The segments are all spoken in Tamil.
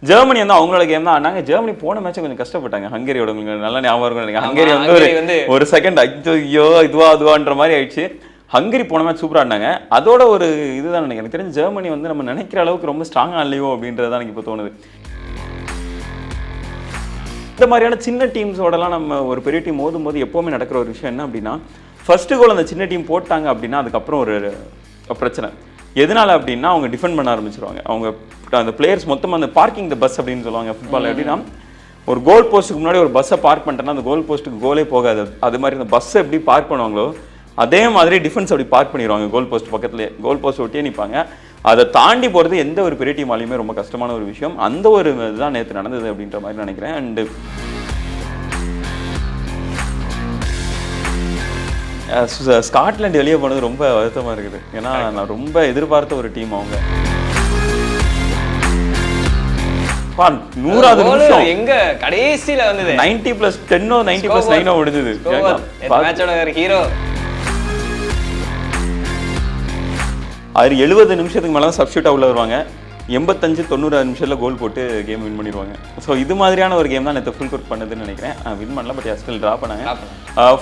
ஜெர்மனி வந்து அவங்களோட கேம் தான். ஆனாங்க ஜெர்மனி போன மேட்ச் கொஞ்சம் கஷ்டப்பட்டாங்க. ஹங்கேரியோட உங்களுக்கு நல்லா ஞாபகம் இருக்கும் நினைக்கிறேன். ஹங்கேரி வந்து ஒரு ஹங்கேரி வந்து- ஒரு செகண்ட் ஐயோ இதுவா அதுவான்ற மாதிரி ஆயிடுச்சு. ஹங்கரி போன மேட்ச் சூப்பரா ஆடினாங்க. அதோட ஒரு இதுதான் நினைக்கிறேன். எனக்கு தெரிஞ்சு ஜெர்மனி வந்து நம்ம நினைக்கிற அளவுக்கு ரொம்ப ஸ்ட்ராங்கா இல்லையோ அப்படின்றது தான் எனக்கு இப்போ தோணுது. இந்த மாதிரியான சின்ன டீம்ஸோடலாம் நம்ம ஒரு பெரிய டீம் மோதும் போது எப்போவுமே நடக்கிற ஒரு விஷயம் என்ன அப்படின்னா ஃபர்ஸ்ட் கோல் அந்த சின்ன டீம் போட்டாங்க அப்படின்னா அதுக்கப்புறம் ஒரு பிரச்சனை. எதனால அப்படின்னா அவங்க டிஃபெண்ட் பண்ண ஆரம்பிச்சிருவாங்க. அவங்க அந்த பிளேயர்ஸ் மொத்தமாக அந்த பார்க்கிங் த பஸ் அப்படின்னு சொல்லுவாங்க ஃபுட்பால் எப்படின்னா ஒரு கோல் போஸ்ட்டுக்கு முன்னாடி ஒரு பஸ்ஸை பார்க் பண்ணிட்டேன்னா அந்த கோல் போஸ்ட்டுக்கு கோலே போகாது. அது மாதிரி அந்த பஸ்ஸை எப்படி பார்க் பண்ணுவாங்களோ அதே மாதிரி டிஃபென்ஸ் அப்படி பார்க் பண்ணிடுவாங்க கோல் போஸ்ட் பக்கத்துலேயே கோல் போஸ்ட் ஒட்டியே நிற்பாங்க அதை தாண்டி போகிறது எந்த ஒரு பெரிய டீமாலையுமே ரொம்ப கஷ்டமான ஒரு விஷயம். அந்த ஒரு இதுதான் நேற்று நடந்தது அப்படின்ற மாதிரி நினைக்கிறேன். அண்டு ஸ்காட்லாந்து வெளியே போனது ரொம்ப வருத்தமாக இருக்குது. ஏன்னா நான் ரொம்ப எதிர்பார்த்த ஒரு டீம் அவங்க. நூறாவது நிமிஷம். எங்க? கடைசியில வந்தது. நைன்டி பிளஸ் டென்னோ நைன்டி பிளஸ் நைனோ மேட்சோட ஹீரோ அது எழுபது நிமிஷத்துக்கு மேலே தான் சப்ஸ்டியூட் உள்ள வருவாங்க. எண்பத்தஞ்சு தொண்ணூறு நிமிஷத்தில் கோல் போட்டு கேம் வின் பண்ணிடுவாங்க. ஸோ இது மாதிரியான ஒரு கேம் தான் நேற்று ஃபுல் குர்க் பண்ணதுன்னு நினைக்கிறேன். வின் பண்ணல பட் ஸ்டில் ட்ரா பண்ணாங்க.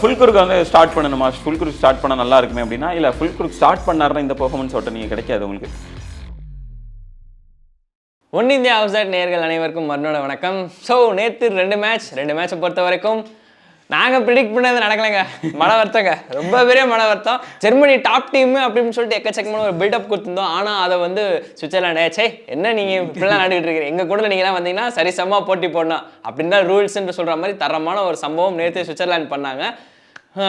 ஃபுல் குர்க் வந்து ஸ்டார்ட் பண்ணணுமா? ஃபுல் குர்க் ஸ்டார்ட் பண்ண நல்லா இருக்குமே அப்படின்னா இல்லை ஃபுல் குர்க் ஸ்டார்ட் பண்ணாருன்னா இந்த பெர்ஃபார்மன்ஸ் ஒட்ட நீங்கள் கிடைக்காது உங்களுக்கு? ஒன் இந்தியா அவுட் நேர்கள் அனைவருக்கும் மறுநாள் வணக்கம். ஸோ நேற்று ரெண்டு மேட்ச் ரெண்டு மேட்சை பொறுத்த வரைக்கும் நாங்கள் ப்ரிடிக்ட் பண்ணது நடக்கலைங்க. மன வருத்தங்க. ரொம்ப பெரிய மன வருத்தம். ஜெர்மனி டாப் டீம் அப்படின்னு சொல்லிட்டு எக்கச்சக்கமான ஒரு பில்டப் கொடுத்துருந்தோம். ஆனால் அதை வந்து சுவிட்சர்லாண்டே சே என்ன நீங்கள் இப்படிலாம் நடந்துகிட்டு இருக்கீங்க? எங்கள் கூட நீங்களாம் வந்தீங்கன்னா சரிசமமாக போட்டி போடணும். அப்படின்னு தான் ரூல்ஸ்ன்னு சொல்கிற மாதிரி தரமான ஒரு சம்பவம் நேற்று சுவிட்சர்லாந்து பண்ணாங்க.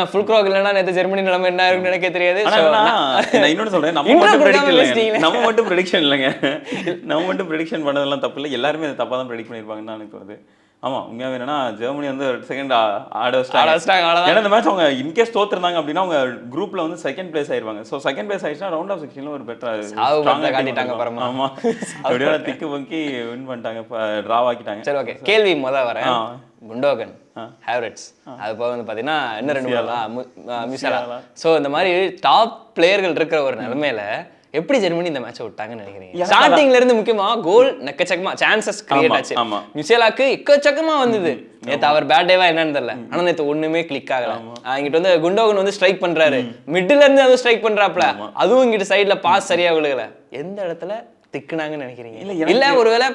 ஃபுல் க்ராக் இல்லைன்னா நேற்று ஜெர்மனி நிலைமை என்ன இருக்குன்னு எனக்கு தெரியாது. நான்- இன்னொன்னு சொல்றேன். நம்ம மட்டும் predict இல்லைங்க. நம்ம மட்டும் ப்ரெடிக்ஷன் இல்லைங்க. நம்ம மட்டும் ப்ரெடிக்ஷன் பண்ணதெல்லாம் தப்பு இல்லை. எல்லாருமே தப்பாக தான் ப்ரெடிக்ட் பண்ணியிருப்பாங்கன்னு தோணுது. ஆமா உண்மையாவே என்னன்னா ஜெர்மனி வந்து செகண்ட் ஆட வச்சிட்டாங்க. ஏன்னா இந்த மேட்ச் அவங்க இன்கேஸ் தோத்துருந்தாங்க அப்படின்னா அவங்க குரூப்ல வந்து செகண்ட் பிளேஸ் ஆயிருவாங்க. ஸோ செகண்ட் பிளேஸ் ஆயிடுச்சுன்னா ரவுண்ட் ஆஃப் செக்ஷன்ல ஒரு பெட்டர் காட்டிட்டாங்க பரமா. ஆமா. அப்படியே திக்கு பங்கி வின் பண்ணிட்டாங்க டிராவ் ஆக்கிட்டாங்க. சரி ஓகே கேள்வி முத வரேன். குண்டோகன் ஹேவரட்ஸ் அது போக வந்து பார்த்தீங்கன்னா இன்னும் ரெண்டு மூணு மியூசியாலா ஸோ இந்த மாதிரி டாப் பிளேயர்கள் இருக்கிற ஒரு நிலைமையில எப்படி ஜெர்மனி இந்த மேட்சை விட்டாங்கன்னு நினைக்கிறீங்க? ஸ்டார்டிங்ல இருந்து முக்கியமா கோல் நெக்கச்சக்கமா சான்சஸ் கிரியேட் ஆச்சு. ஆமா. மியூசியாலாக்கு எக்கச்சக்கமா வந்தது. நேத்து அவர் பேட் டேவா என்னன்னு தெரியல. ஆனா நேத்து ஒண்ணுமே கிளிக் ஆகல. இங்கிட்ட வந்து குண்டோகன் வந்து ஸ்ட்ரைக் பண்றாரு. மிடில் இருந்து அதுவும் ஸ்ட்ரைக் பண்றாப்ல அதுவும் இங்கிட்ட சைடுல பாஸ் சரியா விழுகல. எந்த இடத்துல திக்குனாங்கன்னு நினைக்கிறீங்க? இல்ல, ஒருவேளை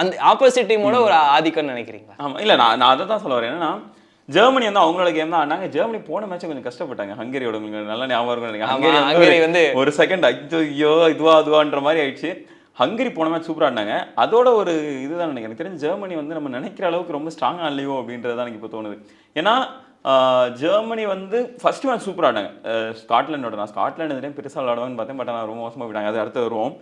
அந்த ஆப்போசிட் டீமோட ஒரு ஆதிக்கம்னு நினைக்கிறீங்களா? ஆமா இல்ல நான் நான் அதை தான் சொல்ல வரேன். என்னன்னா ஜெர்மனி வந்து அவங்களோட கேம் தான் ஆனாங்க ஜெர்மனி போன மேட்ச் கொஞ்சம் கஷ்டப்பட்டாங்க. ஹங்கேரியோட உங்களுக்கு நல்லா ஞாபகம் இருக்கும் நினைக்கிறேன். ஹங்கேரி வந்து ஒரு செகண்ட் ஐயோ இதுவா அதுவான்ற மாதிரி ஆயிடுச்சு. ஹங்கரி போன மேட்ச் சூப்பரா ஆடினாங்க. அதோட ஒரு இதுதான் நினைக்கிறேன். எனக்கு தெரிஞ்சு ஜெர்மனி வந்து நம்ம நினைக்கிற அளவுக்கு ரொம்ப ஸ்ட்ராங்கா இல்லையோ அப்படின்றது தான் எனக்கு இப்போ தோணுது. ஏன்னா ஜெர்மனி வந்து ஃபர்ஸ்ட் மேட்ச் சூப்பரா ஆடினாங்க. ஸ்காட்லாண்டோட நான் ஸ்காட்லாண்டு பெருசாக விளாடுவான்னு பார்த்தேன். பட் ஆனால் ரொம்ப மோசமாக போயிட்டாங்க. அது அடுத்து வருவோம்.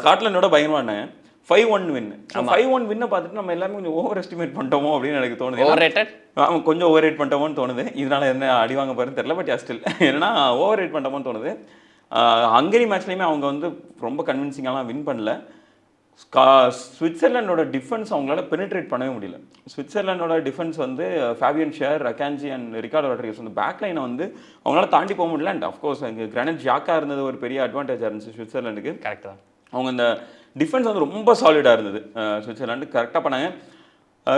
ஸ்காட்லாண்டோட பயங்கரமா ஆடினாங்க. Five one win five one வின்னை பார்த்துட்டு நம்ம எல்லாமே கொஞ்சம் ஓவர் எஸ்டிமேட் பண்ணிட்டோமோ அப்படின்னு எனக்கு தோணுது. ஏன்னா- ஓவர் ரேட்டட் ஆமாம் கொஞ்சம் ஓவர் ரேட் பண்ணிட்டோமோன்னு தோணுது. இதனால என்ன அடி வாங்க போகிறேன்னு தெரியல பட் ஸ்டில் என்னன்னா ஓவர் ரேட் பண்ணிட்டோமோன்னு தோணுது. ஹங்கரி மேட்ச்லேயுமே அவங்க வந்து ரொம்ப கன்வின்சிங்காலாம் வின் பண்ணல. சுவிட்சர்லாண்டோட டிஃபென்ஸ் அவங்களால பெனிட்ரேட் பண்ணவே முடியல. சுவிட்சர்லாண்டோட டிஃபென்ஸ் வந்து Fabian Schär Akanji and Ricardo Rodriguez வந்து பேக் லைனை வந்து அவங்களால தாண்டி போக முடியல. அண்ட் அஃப்கோர்ஸ் அங்கே கிரானட் ஜாக்கா இருந்தது ஒரு பெரிய அட்வான்டேஜாக இருந்துச்சு சுவிட்சர்லாண்டுக்கு கரெக்ட் தான். அவங்க இந்த டிஃபென்ஸ் வந்து ரொம்ப சாலிடாக இருந்தது. சுவிட்சர்லாண்டு கரெக்டாக பண்ணாங்க.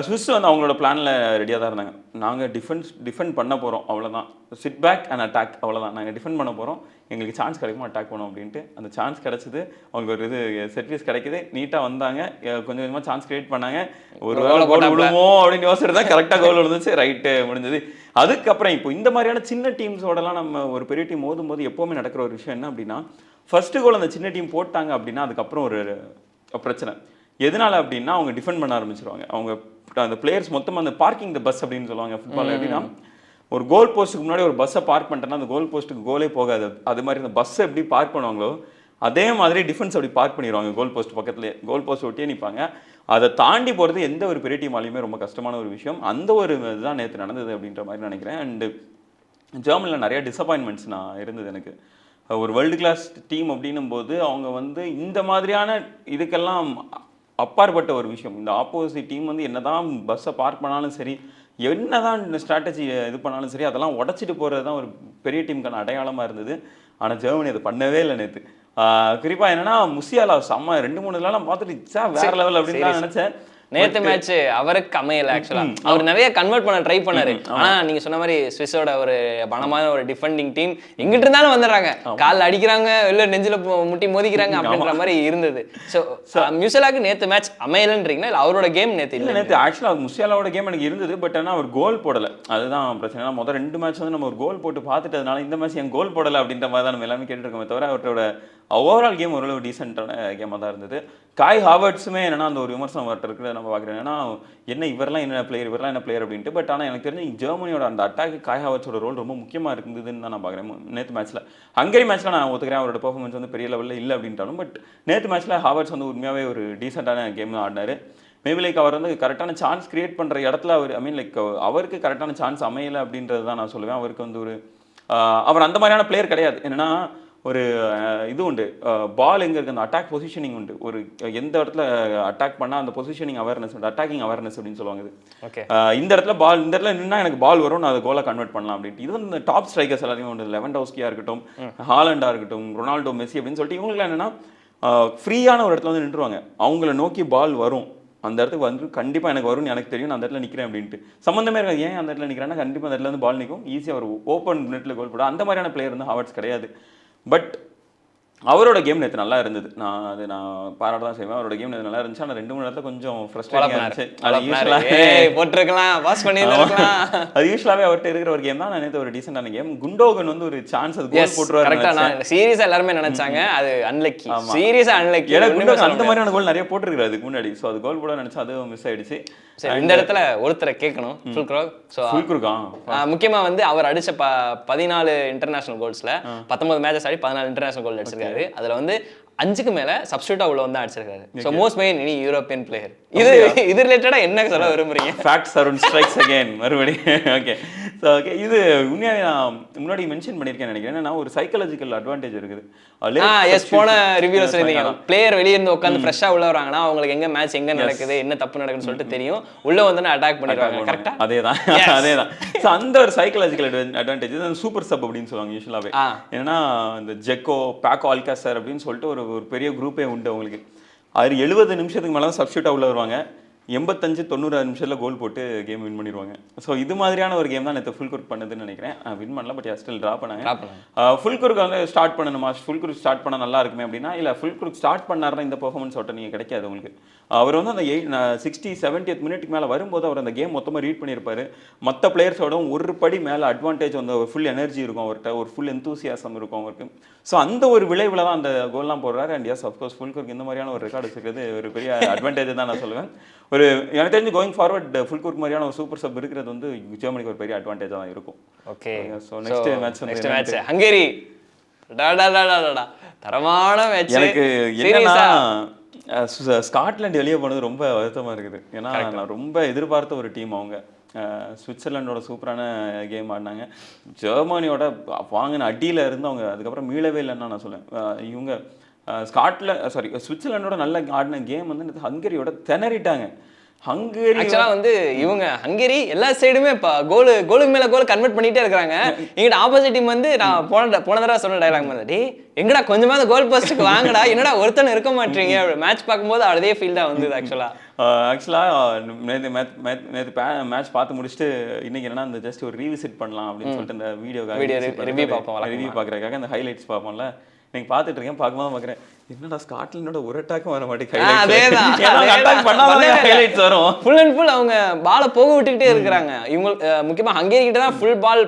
சுவிஸ் வந்து அவங்களோட பிளானில் ரெடியாக தான் இருந்தாங்க. நாங்கள் டிஃபென்ஸ் டிஃபெண்ட் பண்ண போகிறோம் அவ்வளோதான் சிட் பேக் அண்ட் அட்டாக் அவ்வளோதான் நாங்கள் டிஃபெண்ட் பண்ண போகிறோம் எங்களுக்கு சான்ஸ் கிடைக்குமோ அட்டாக் பண்ணோம் அப்படின்ட்டு. அந்த சான்ஸ் கிடைச்சது. அவங்களுக்கு ஒரு இது செட்பீஸ் கிடைக்குது. நீட்டாக வந்தாங்க. கொஞ்சம் கொஞ்சமாக சான்ஸ் கிரியேட் பண்ணாங்க. ஒரு வேளை கோல். விழுமோ அப்படின்னு யோசிச்சுட்டு தான் கரெக்டாக கோல் விழுந்துச்சு. ரைட்டு முடிஞ்சது. அதுக்கப்புறம் இப்போ இந்த மாதிரியான சின்ன டீம்ஸோடலாம் நம்ம ஒரு பெரிய டீம் மோதும் போது எப்போவுமே நடக்கிற ஒரு விஷயம் என்ன அப்படின்னா ஃபர்ஸ்ட் கோல் அந்த சின்ன டீம் போட்டாங்க அப்படின்னா அதுக்கப்புறம் ஒரு பிரச்சனை. எதனால அப்படின்னா அவங்க டிஃபெண்ட் பண்ண ஆரம்பிச்சிருவாங்க. அவங்க அந்த பிளேயர்ஸ் மொத்தமாக அந்த பார்க்கிங் த பஸ் அப்படின்னு சொல்லுவாங்க ஃபுட்பால் எப்படின்னா ஒரு கோல் போஸ்ட்டுக்கு முன்னாடி ஒரு பஸ்ஸை பார்க் பண்ணிட்டேன்னா அந்த கோல் போஸ்ட்டுக்கு கோலே போகாது. அது மாதிரி அந்த பஸ்ஸை எப்படி பார்க் பண்ணுவாங்களோ அதே மாதிரி டிஃபென்ஸ் அப்படி பார்க் பண்ணிடுவாங்க கோல் போஸ்ட் பக்கத்துலேயே கோல் போஸ்ட் ஒட்டியே நிற்பாங்க அதை தாண்டி போகிறது எந்த ஒரு பெரிய டீமாலையுமே ரொம்ப கஷ்டமான ஒரு விஷயம். அந்த ஒரு இதுதான் நேற்று நடந்தது அப்படின்ற மாதிரி நினைக்கிறேன். அண்டு ஜெர்மனியில் நிறைய டிசப்பாயின்மெண்ட்ஸ் நான் இருந்தது எனக்கு. ஒரு வேர்ல்டு கிளாஸ் டீம் அப்படின்னும் போது அவங்க வந்து இந்த மாதிரியான இதுக்கெல்லாம் அப்பாற்பட்ட ஒரு விஷயம். இந்த ஆப்போசிட் டீம் வந்து என்னதான் பஸ்ஸை பார்க் பண்ணாலும் சரி என்னதான் இந்த ஸ்ட்ராட்டஜி இது பண்ணாலும் சரி அதெல்லாம் உடச்சிட்டு போகிறது தான் ஒரு பெரிய டீமுக்கான அடையாளமாக இருந்தது. ஆனால் ஜெர்மனி அதை பண்ணவே இல்லை நேற்று குறிப்பா என்னன்னா முசியாலா செம்ம ரெண்டு மூணு இதெல்லாம் பார்த்துட்டு வேற லெவல் அப்படின்னு தான் நினைச்சேன். நேத்து மேட்ச் அவருக்கு அமையல ஆக்சுவலா அவர் நிறைய கன்வெர்ட் பண்ண ட்ரை பண்ணாரு. ஆனா நீங்க சொன்ன மாதிரி ஸ்விஸோட ஒரு பலமான ஒரு டிஃபெண்டிங் டீம் எங்கிட்டு இருந்தாலும் வந்துடுறாங்க. கால்ல அடிக்கிறாங்க இல்ல நெஞ்சில முட்டி மோதிக்கிறாங்க அப்படின்ற மாதிரி இருந்தது. சோ மியூசலாக்கு நேத்து மேட்ச் அமையலன்றீங்களா? இல்ல அவரோட கேம் நேத்து இல்ல நேற்று ஆக்சுவலாக முசியாலாவோட கேம் எனக்கு இருந்தது பட் ஆனால் அவர் கோல் போடல. அதுதான் பிரச்சனை. முதல் ரெண்டு மேட்ச் வந்து நம்ம ஒரு கோல் போட்டு பார்த்துட்டதுனால இந்த மேட்ச் என் கோல் போடல அப்படின்ற மாதிரி தான் நம்ம எல்லாமே கேட்டுருக்கோமே தவிர அவரோட ஓவரால் கேம் ஓரளவு டீசென்டான கேமாக தான் இருந்தது. காய் ஹாவர்ட்ஸுமே என்னன்னா அந்த ஒரு விமர்சனம் அவர்கிட்ட இருக்கிறத நம்ம பார்க்குறோம். ஏன்னா என்ன இவரெல்லாம் என்ன பிளேயர் இவரெல்லாம் என்ன பிளேயர் அப்படின்ட்டு பட் ஆனால் எனக்கு தெரிஞ்சு ஜெர்மனியோட அந்த அட்டாக் காய் ஹாவர்ட்ஸோட ரோல் ரொம்ப முக்கியமாக இருந்ததுன்னு தான் நான் பார்க்குறேன். நேற்று மேட்ச்சில் ஹங்கரி மேட்ச்சில் நான் ஒத்துக்கிறேன். அவரோட பெர்ஃபார்மன்ஸ் வந்து பெரிய லெவலில் இல்லை அப்படின்ட்டாலும் பட் நேற்று மேட்ச்சில் ஹாவர்ட்ஸ் வந்து உண்மையாகவே ஒரு டீசெண்டான கேம் தான் ஆடினாரு. மேபி லைக் அவர் வந்து கரெக்டான சான்ஸ் கிரியேட் பண்ணுற இடத்துல அவர் ஐ மீன் லைக் அவருக்கு கரெக்டான சான்ஸ் அமையலை அப்படின்றது தான் நான் சொல்லுவேன். அவருக்கு வந்து ஒரு அவர் அந்த மாதிரியான பிளேயர் கிடையாது. என்னன்னா ஒரு இது உண்டு. பால் எங்கே இருக்கு? அந்த அட்டாக் பொசிஷனிங் உண்டு. ஒரு எந்த இடத்துல அட்டாக் பண்ணால் அந்த பொசிஷனிங் அவேர்னஸ் உண்டு அட்டாக்கிங் அவேர்னஸ் அப்படின்னு சொல்லுவாங்க இது. ஓகே இந்த இடத்துல பால் இந்த இடத்துல நின்னா எனக்கு பால் வரும் நான் அதை கோலை கன்வெர்ட் பண்ணலாம் அப்படின்ட்டு. இது வந்து டாப் ஸ்ட்ரைக்கர்ஸ் எல்லாத்தையும் உண்டு. லெவன் டவுஸ்கியாக இருக்கட்டும் ஹாலண்டாக இருக்கட்டும் ரொனால்டோ மெஸ்ஸி அப்படின்னு சொல்லிட்டு இவங்களுக்குலாம் என்னன்னா ஃப்ரீயான ஒரு இடத்துல வந்து நின்றுவாங்க அவங்கள நோக்கி பால் வரும். அந்த இடத்துக்கு வந்து கண்டிப்பாக எனக்கு வரும்னு எனக்கு தெரியும். நான் அந்த இடத்துல நிற்கிறேன் அப்படின்ட்டு. சம்மந்தமே இருக்காது. ஏன் அந்த இடத்துல நிற்கிறேன்னா கண்டிப்பாக அந்த இடத்துல வந்து பால் நிற்கும் ஈஸியாக ஒரு ஓப்பன் நெட்டில் கோல் போடும். அந்த மாதிரியான பிளேயர் வந்து ஹாவர்ட்ஸ் கிடையாது. பட் அவரோட கேம் நேற்று நல்லா இருந்தது. நான் அது நான் பாராட்ட தான் செய்வேன். அவரோட கேம் நேற்று நல்லா இருந்துச்சு. ஆனால் ரெண்டு மூணு இடத்துல கொஞ்சம் ஃப்ரஸ்ட்ரேட்டிங்காக இருந்துச்சு. அது யூஸ்வலாக போட்டிருக்கலாம். பாஸ் பண்ணியிருந்திருக்கலாம். அது யூஸ்வலாகவே அவர்கிட்ட இருக்கிற ஒரு கேம் தான். நான் நேற்று ஒரு டீசெண்டான கேம் குண்டோகன் வந்து ஒரு சான்ஸ் அது கோல் போட்டுருவாரு கரெக்டா நான் சீரியஸா எல்லாருமே நினைச்சாங்க. அது அன்லக்கி சீரியஸா அன்லக்கி ஏன்னா குண்டோகன் அந்த மாதிரியான கோல் நிறைய போட்டிருக்காரு அதுக்கு முன்னாடி. ஸோ அது கோல் போட நினைச்சா அது மிஸ் ஆயிடுச்சு. இந்த இடத்துல ஒருத்தரை கேட்கணும். ஃபுல் க்ரோ ஸோ ஃபுல் குறுக்கான் முக்கியமா வந்து அவர் அடிச்ச ப பதினாலு இன்டர்நேஷனல் கோல்ஸ்ல பத்தொன்பது மேட்சஸ் ஆடி பதினாலு இன்டர்நேஷனல் கோல் அடிச்சிருக்காரு. அதுல வந்து அஞ்சுக்கு மேல சப்ஸ்டியூட்டா உள்ள வந்து அடிச்சிருக்காரு. ஸோ மோஸ்ட் மெயின் இனி யூரோப்பியன் பிளேயர் இது இது ரிலேட்டடா என்ன சொல்ல விரும்புறீங்க? ஃபேக்ட்ஸ் அரௌண்ட் ஸ்ட்ரைக்ஸ் அகைன் மறுபடியும் ஓகே ஸோ ஓகே இது உண்மையாவே நான் முன்னாடி மென்ஷன் பண்ணியிருக்கேன் நினைக்கிறேன். என்னன்னா ஒரு சைக்காலஜிக்கல் அட்வான்டேஜ் இருக்குது. ஆ எஸ் போன ரிவ்யூல சொல்லிருந்தீங்க பிளேயர் வெளிய இருந்து உட்காந்து ஃப்ரெஷ்ஷா உள்ள வராங்கன்னா அவங்களுக்கு எங்க மேட்ச் எங்க நடக்குது என்ன தப்பு நடக்குதுன்னு சொல்லிட்டு தெரியும். உள்ள வந்து அட்டாக் பண்ணிடுவாங்க கரெக்டா அதேதான். அதேதான். ஸோ அந்த ஒரு சைக்காலஜிக்கல் அட்வான்டேஜ் சூப்பர் சப் அப்படின்னு சொல்லுவாங்க யூஸ்வலாகவே. ஏன்னா இந்த ஜெக்கோ பேக்கோ ஆல்காசர் அப்படின்னு சொல்லிட்டு ஒரு ஒரு பெரிய குரூப்பே உண்டு அவங்களுக்கு. அது எழுபது நிமிஷத்துக்கு மேலே சப்ஸ்டியூட்டாக உள்ள வருவாங்க. எண்பத்தஞ்சு தொண்ணூறு நிமிஷத்துல கோல் போட்டு கேம் வின் பண்ணிடுவாங்க. ஸோ இது மாதிரியான ஒரு கேம் தான் நேற்று ஃபுல் குர்க் பண்ணதுன்னு நினைக்கிறேன். வின் பண்ணல பட் ஸ்டில் ட்ரா பண்ணாங்க. ஃபுல் குறுக்கு வந்து ஸ்டார்ட் பண்ணணுமா? ஃபுல் குறுக்கு ஸ்டார்ட் பண்ண நல்லா இருக்குமே அப்படின்னா இல்லை ஃபுல் குறுக்கு ஸ்டார்ட் பண்ணாருன்னா இந்த பெர்ஃபார்மன்ஸ் ஓட்ட நீங்கள் கிடைக்காது உங்களுக்கு. அவர் வந்து அந்த எயிட் சிக்ஸ்டி செவன்டியத் மினிட்க்கு மேலே வரும்போது அவர் அந்த கேம் மொத்தமாக ரீட் பண்ணியிருப்பாரு மற்ற பிளேயர்ஸோட ஒரு படி மேலே அட்வான்டேஜ் வந்து ஃபுல் எனர்ஜி இருக்கும் அவர்கிட்ட. ஒரு ஃபுல் enthusiasm இருக்கும் அவருக்கு. ஸோ அந்த ஒரு விளைவில் தான் அந்த கோல்லாம் போடுறாரு. அண்ட் எஸ் அஃப்கோர்ஸ் ஃபுல் குறுக்கு இந்த மாதிரியான ஒரு ரெக்கார்டு வச்சுக்கிறது ஒரு பெரிய அட்வான்டேஜ் தான் நான் சொல்லுவேன். ஒரு எனக்கு தெரிஞ்சு கோயிங் ஃபார்வர்ட் ஃபுல் குறுக்கு மாதிரியான ஒரு சூப்பர் சப் இருக்கிறது வந்து ஜெர்மனிக்கு ஒரு பெரிய அட்வான்டேஜாக தான் இருக்கும். Okay so next match next match Hungary. தரமான மேட்ச் எனக்கு என்னன்னா ஸ்காட்லாந்து வெளியே போனது ரொம்ப வருத்தமா இருக்குது. ஏன்னா நான் ரொம்ப எதிர்பார்த்த ஒரு டீம் அவங்க. சுவிட்சர்லாண்டோட சூப்பரான கேம் ஆடினாங்க. ஜெர்மனியோட வாங்கின அடியில் இருந்து அவங்க அதுக்கப்புறம் மீளவே இல்லைன்னு நான் சொல்லுவேன். இவங்க ஸ்காட்ல சாரி சுவிட்சர்லாண்டோட நல்ல ஆடின கேம் வந்து நேத்து ஹங்கேரியோட திணறிட்டாங்க. ஹங்கரி ஆக்சுவலாக வந்து இவங்க ஹங்கேரி எல்லா சைடுமே இப்போ கோல் கோலுக்கு மேலே கோல் கன்வெர்ட் பண்ணிகிட்டே இருக்கிறாங்க. எங்கிட்ட ஆப்போசிட் டீம் வந்து நான் போன போன தடவை சொன்ன டைலாக் மாதிரி எங்கடா கொஞ்சமாவது கோல் போஸ்ட்டுக்கு வாங்கடா என்னடா ஒருத்தன் இருக்க மாட்டீங்க மேட்ச் பார்க்கும்போது அதே ஃபீல் தான் வந்தது ஆக்சுவலாக ஆக்சுவலாக நேற்று நேற்று மேட்ச் பார்த்து முடிச்சுட்டு இன்னைக்கு என்னன்னா இந்த ஜஸ்ட் ஒரு ரீவிசிட் பண்ணலாம் அப்படின்னு சொல்லிட்டு இந்த வீடியோக்காக review பார்ப்போம். ரிவ்யூ பார்க்குறதுக்காக இந்த ஹைலைட்ஸ் பார்ப்போம்ல. இன்னைக்கு பார்த்துட்டு இருக்கேன் பார்க்கும்போது பார்க்குறேன். என்னடா ஸ்காட்லாண்டோட ஒரு அட்டாக்கும் வர மாட்டேங்குது அதேதான், அதேதான். வரும். ஃபுல் அண்ட் ஃபுல் அவங்க பாலை போக விட்டுக்கிட்டே இருக்கிறாங்க. இவங்க அஹ், முக்கியமா ஹங்கேரி கிட்ட தான் ஃபுல் பால்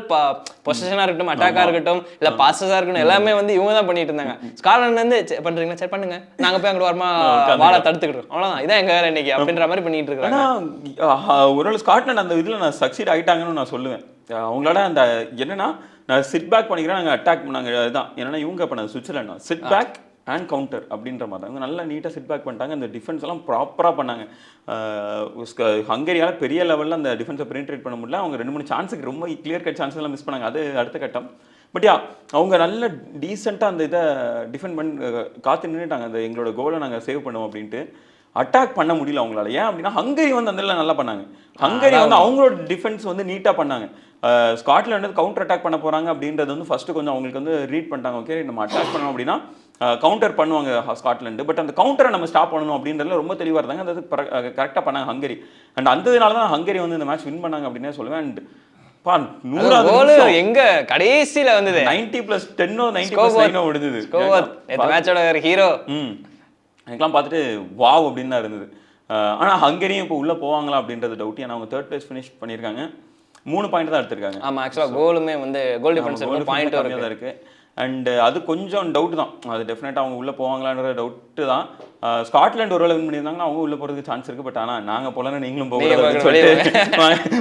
பொசிஷனா இருக்கட்டும் அட்டாக்கா இருக்கட்டும் இல்ல பாசஸா இருக்கட்டும் எல்லாமே வந்து இவங்க தான் பண்ணிட்டு இருந்தாங்க. ஸ்காட்லாண்ட்ல இருந்து "சரி, பண்றீங்களா? சரி பண்ணுங்க. நாங்க போய் அங்கிட்டு வரமா பாலை தடுத்துக்கிட்டோம் அவ்வளவுதான். இதான் எங்க வேலை இன்னைக்கு அப்படின்ற மாதிரி பண்ணிட்டு இருக்காங்க ஒரு ஸ்காட்லாண்ட் அந்த இதுல நான் சக்சீட் ஆயிட்டாங்கன்னு நான் சொல்லுவேன். அவங்களோட அந்த என்னன்னா நான் சிட் பேக் பண்ணிக்கிறேன் நாங்கள் அட்டாக் பண்ணாங்க இதுதான் என்னன்னா இவங்க பண்ண Switzerland sit back and counter அப்படின்ற மாதிரி தான். நல்லா நீட்டாக சிட் பேக் பண்ணிட்டாங்க. அந்த டிஃபென்ஸ் எல்லாம் ப்ராப்பராக பண்ணாங்க. ஹங்கேரியால பெரிய லெவலில் அந்த டிஃபென்ஸை பெனிட்ரேட் பண்ண முடியல. அவங்க ரெண்டு மூணு சான்ஸுக்கு ரொம்ப கிளியர் கட் சான்ஸ் எல்லாம் மிஸ் பண்ணாங்க. அது அடுத்த கட்டம். பட் யா அவங்க நல்ல டீசெண்டாக அந்த இதை டிஃபெண்ட் பண்ணி காத்து நின்றுட்டாங்க அந்த எங்களோட கோலை நாங்கள் சேவ் பண்ணுவோம் அப்படின்ட்டு அட்டாக் பண்ண முடியல அவங்களால. ஏன் அப்படின்னா ஹங்கரி வந்து அந்த நல்லா பண்ணாங்க. ஹங்கரி வந்து அவங்களோட டிஃபென்ஸ் வந்து நீட்டாக பண்ணாங்க. வந்து கவுண்டர் அட்டாக் பண்ண போறாங்க அப்படின்றது வந்து ஃபர்ஸ்ட் கொஞ்சம் அவங்களுக்கு வந்து ரீட் பண்ணிட்டாங்க. ஓகே நம்ம அட்டாக் பண்ணோம் அப்படின்னா கவுண்டர் பண்ணுவாங்க ஸ்காட்லாந்து பட் அந்த கவுண்டரை நம்ம ஸ்டாப் பண்ணணும் அப்படின்றதுல ரொம்ப தெளிவாக இருந்தாங்க. அது கரெக்டாக பண்ணாங்க ஹங்கரி அண்ட் அந்ததுனால தான் ஹங்கரி வந்து இந்த மேட்ச் வின் பண்ணாங்க அப்படின்னே சொல்லுவேன். அண்ட் எங்க கடைசியில வந்தது? நைன்டி பிளஸ் டென்னோ நைன்டி பிளஸ். நைனோ நேற்று மேட்சோட ஹீரோ ம். எனக்குலாம் பார்த்துட்டு வாவ் அப்படின்னு தான் இருந்தது. அஹ் ஆனா ஹங்கரியும் இப்போ உள்ள போவாங்களா அப்படின்றது டவுட் ஏன்னா அவங்க தேர்ட் பிளேஸ் ஃபினிஷ் பண்ணியிருக்காங்க. மூணு பாயிண்ட் தான் எடுத்திருக்காங்க. ஆமா ஆக்சுவலா கோலுமே வந்து கோல் டிஃபரன்ஸ் இருக்கு. தான் அண்ட் அது கொஞ்சம் டவுட் தான். அது டெஃபினட்டாக அவங்க உள்ள போவாங்களான்ற டவுட்டு தான். அஹ் ஸ்காட்லாந்து ஒரு வின் பண்ணியிருந்தாங்கன்னா அவங்க உள்ள போறதுக்கு சான்ஸ் இருக்கு. பட் ஆனா நாங்க போலன்னு நீங்களும் போக சொல்லிட்டு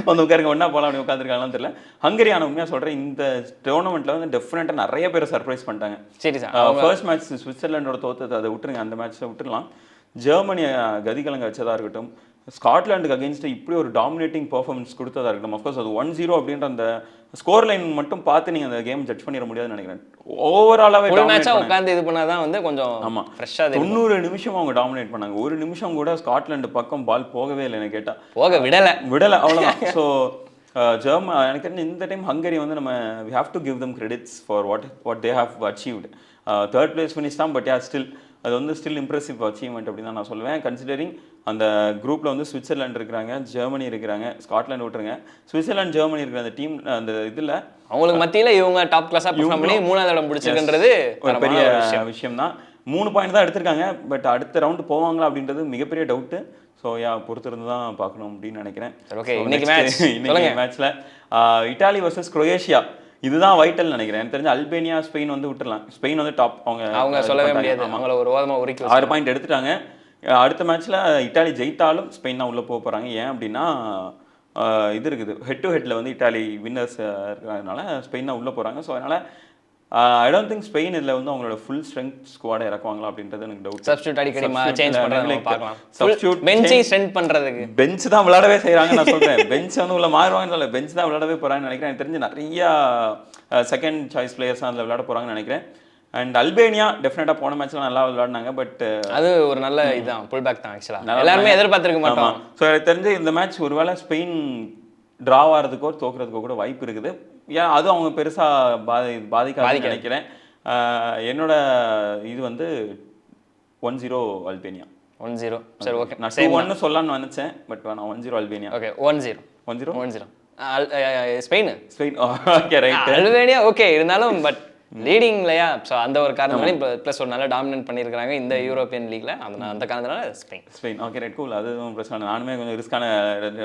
வந்து உட்காருங்க. ஒண்ணா போலாம் அப்படி உட்காந்துருக்காங்களான்னு தெரியல. ஹங்கரி ஆன உண்மையா சொல்றேன் இந்த டோர்னமெண்ட்ல வந்து டெஃபினட்டாக நிறைய பேரை சர்ப்ரைஸ் பண்ணிட்டாங்க. சரி சார் ஃபர்ஸ்ட் மேட்ச் சுவிட்சர்லாண்டோட தோத்தது அதை விட்டுருங்க. அந்த மேட்ச்சை விட்டுடலாம் ஜெர்மனி அஹ், கதிகலங்க வச்சதா இருக்கட்டும் ஸ்காட்லாண்டுக்கு அகேன்ஸ்ட் இப்படி ஒரு டாமினேட்டிங் பெர்ஃபார்மன்ஸ் கொடுத்ததா இருக்கட்டும். அஃப்கோர்ஸ் அது ஒன் ஜீரோ அப்படின்ற அந்த ஸ்கோர் லைன் மட்டும் பார்த்து நீங்க அந்த கேம் ஜட்ஜ் பண்ணிட முடியாதுன்னு நினைக்கிறேன். மேட்சா உட்காந்து இது பண்ணாதான் வந்து கொஞ்சம் ஆமா. ஃப்ரெஷ்ஷா தெரியும். தொண்ணூறு நிமிஷம் அவங்க டாமினேட் பண்ணாங்க. ஒரு நிமிஷம் கூட ஸ்காட்லாந்து பக்கம் பால் போகவே இல்லை எனக்கு கேட்டா. போக விடல. விடல அவ்வளவுதான். ஸோ ஜெர்மன் எனக்கு தெரிஞ்சு இந்த டைம் ஹங்கரி வந்து நம்ம we have to give them credits for what what they have achieved third place finish தான் பட் யா ஸ்டில் அது வந்து ஸ்டில் இம்ப்ரெசிவ் அச்சீவ்மெண்ட் அப்படின்னு தான் நான் சொல்லுவேன். கன்சிடரிங் அந்த குரூப்ல வந்து சுவிட்சர்லாந்து இருக்கிறாங்க ஜெர்மனி இருக்கிறாங்க ஸ்காட்லாந்து விட்டுருங்க. சுவிட்சர்லாந்து ஜெர்மனி இருக்கிற அந்த டீம் அந்த இதுல அவங்களுக்கு மத்தியில இவங்க டாப் கிளாஸா பெர்ஃபார்ம் பண்ணி மூணாவது இடம் பிடிச்சிருக்குன்றது ஒரு பெரிய விஷயம். தான் மூணு பாயிண்ட் தான் எடுத்திருக்காங்க. பட் அடுத்த ரவுண்டு போவாங்களா அப்படின்றது மிகப்பெரிய டவுட்டு ஸோ யா பொறுத்திருந்து தான் பார்க்கணும் அப்படின்னு நினைக்கிறேன். So, இன்னைக்கு match. இன்னைக்கு. மேட்ச்ல இட்டாலி வர்சஸ் குரோயேஷியா இதுதான் வைட்டல் நினைக்கிறேன். எனக்கு தெரிஞ்சு அல்பேனியா ஸ்பெயின் வந்து விட்டுறலாம். ஸ்பெயின் வந்து டாப் அவங்க அவங்க சொல்லவே. முடியாது. அவங்கள ஒரு ஓரமா உருக்கி ஆறு பாயிண்ட் எடுத்துட்டாங்க. அடுத்த மேட்ச்ல இட்டாலி ஜெயித்தாலும் ஸ்பெயின் தான் உள்ள போக போறாங்க. ஏன் அப்படின்னா இது இருக்குது. ஹெட் டு ஹெட்ல வந்து இட்டாலி வின்னர்ஸ் இருக்கிறதுனால ஸ்பெயின் தான் உள்ள போறாங்க. ஸோ அதனால ஐ டோன்ட் திங்க் ஸ்பெயின் இதுல வந்து அவங்களோட ஃபுல் ஸ்ட்ரென்த் ஸ்குவாடை இறக்குவாங்களா அப்படின்றது எனக்கு டவுட் சப்ஸ்டியூட் அடிக்கடி சேஞ்ச் பண்றது நம்ம பார்க்கலாம். சப்ஸ்டியூட் பெஞ்சை ஸ்ட்ரென்த் பண்றதுக்கு. பெஞ்ச் தான் விளையாடவே செய்றாங்க நான் சொல்றேன். பெஞ்ச் வந்து உள்ள மாறுவாங்கன்னு சொல்ல பெஞ்ச் தான் விளையாடவே போறாங்கன்னு நினைக்கிறேன். எனக்கு தெரிஞ்சு நிறைய செகண்ட் சாய்ஸ் பிளேயர்ஸ் அதில் விளையாட போறாங்கன்னு நினைக்கிறேன். அண்ட் அல்பேனியா டெஃபினட்டா போன மேட்ச்ல நல்லா விளையாடினாங்க பட் அது ஒரு நல்ல இதுதான் புல் பேக் தான் ஆக்சுவலா எல்லாருமே எதிர்பார்த்திருக்க மாட்டோம். ஸோ எனக்கு தெரிஞ்சு இந்த மேட்ச் ஒருவேளை ஸ்பெயின் டிரா ஆகிறதுக்கோ தோக்குறதுக்கோ கூட வாய்ப்பு இருக்குது. ஏன் அது அவங்க பெருசா பாதி பாதிக்காதுன்னு நினைக்கிறேன். என்னோட இது வந்து one zero Albania. One zero சரி ஓகே நான் டூ ஒன்னு சொல்லலாம்னு நினைச்சேன் பட் நான் one zero Albania. Okay one zero one zero one zero Spain. Spain okay right Albania okay இருந்தாலும் பட் லீடிங் இல்லையா ஸோ அந்த ஒரு காரணம் ப்ளஸ் ஒரு நல்ல டாமினேட் பண்ணியிருக்காங்க இந்த யூரோப்பியன் லீக்ல அந்த அந்த காரணத்தினால Spain Spain okay right cool அதுவும் பிரச்சனை. நானுமே கொஞ்சம் ரிஸ்கான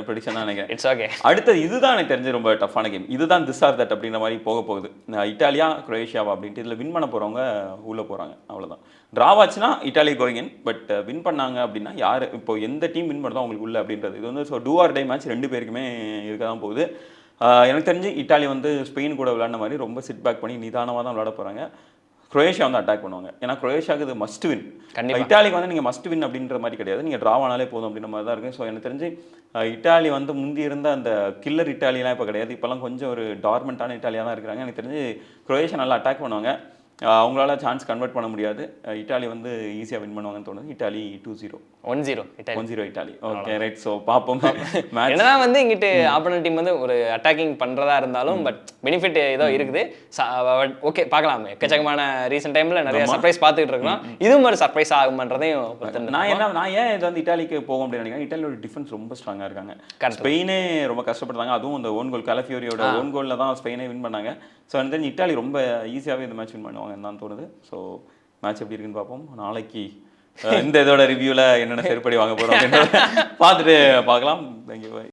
ப்ரெடிக்ஷன் தான் நினைக்கிறேன். இட்ஸ் ஓகே அடுத்தது இதுதான் எனக்கு தெரிஞ்சு ரொம்ப டஃப்பான கேம் இதுதான் திஸ் ஆர் தட் அப்படின்ற மாதிரி போக போகுது. இட்டாலியா குரோவேஷியாவா அப்படின்ட்டு இதில் வின் பண்ண போகிறவங்க உள்ளே போகிறாங்க அவ்வளோதான் ட்ராவாச்சுன்னா இட்டாலி கோயிங் பட் வின் பண்ணாங்க அப்படின்னா யார் இப்போ எந்த டீம் வின் பண்ணுறதோ அவங்களுக்கு உள்ள அப்படின்றது. இது வந்து so do or die match ரெண்டு பேருக்குமே இருக்க தான் போகுது. எனக்கு தெரிஞ்சு இட்டாலி வந்து ஸ்பெயின் கூட விளையாடின மாதிரி ரொம்ப சிட் பேக் பண்ணி நிதானமாக தான் விளையாட போகிறாங்க குரோவேஷியா வந்து அட்டாக் பண்ணுவாங்க. ஏன்னா குரோவேஷியாவுக்கு இது மஸ்ட் வின் கண்டிப்பா. இட்டாலிக்கு வந்து நீங்கள் மஸ்ட் வின் அப்படின்ற மாதிரி கிடையாது. நீங்கள் ட்ரா ஆனாலே போதும் அப்படின்ற மாதிரி தான் இருக்கு. ஸோ எனக்கு தெரிஞ்சு இட்டாலி வந்து முந்தி இருந்த அந்த கில்லர் இட்டாலிலாம் இப்போ கிடையாது. இப்போல்லாம் கொஞ்சம் ஒரு டார்மெண்ட்டான இட்டாலியாக தான் இருக்கிறாங்க. எனக்கு தெரிஞ்சு குரோவேஷியா நல்லா அட்டாக் பண்ணுவாங்க. அவங்களால சான்ஸ் கன்வெர்ட் பண்ண முடியாது. இட்டாலி வந்து ஈஸியாக வின் பண்ணுவாங்கன்னு தோணுது. Italy two zero one zero Italy. One zero Italy. Okay right so பார்ப்போம் என்னதான் வந்து இங்கிட்டு ஆப்போனன்ட் டீம் வந்து ஒரு அட்டாக்கிங் பண்றதா இருந்தாலும் பட் பெனிஃபிட் ஏதோ இருக்குது. ஓகே பார்க்கலாம். எக்கச்சக்கமான ரீசெண்ட் டைம்ல நிறைய சர்ப்ரைஸ் பார்த்துட்டு இருக்கோம் இதுவும் ஒரு சர்ப்ரைஸ் ஆகுமன்றதையும் நான் என்ன நான் ஏன் இது வந்து இட்டாலிக்கு போகும் அப்படின்னு நினைக்கிறேன்? இட்டாலியோட டிஃபென்ஸ் ரொம்ப ஸ்ட்ராங்காக இருக்காங்க. ஸ்பெயினே ரொம்ப கஷ்டப்படுறாங்க அதுவும் அந்த ஓன் கோல் கலஃபியோரியோட ஓன் கோலில் தான் ஸ்பெயினே வின் பண்ணாங்க. ஸோ எனக்கு தெரிஞ்சு இட்டாலி ரொம்ப ஈஸியாகவே இந்த மேட்ச் வின் பண்ணுவாங்கன்னு தான் தோணுது. ஸோ மேட்ச் எப்படி இருக்குன்னு பார்ப்போம். நாளைக்கு இந்த இதோட ரிவ்யூவில் என்னென்ன செருப்படி வாங்க போகிறோம் பார்த்துட்டு பார்க்கலாம். Thank you bye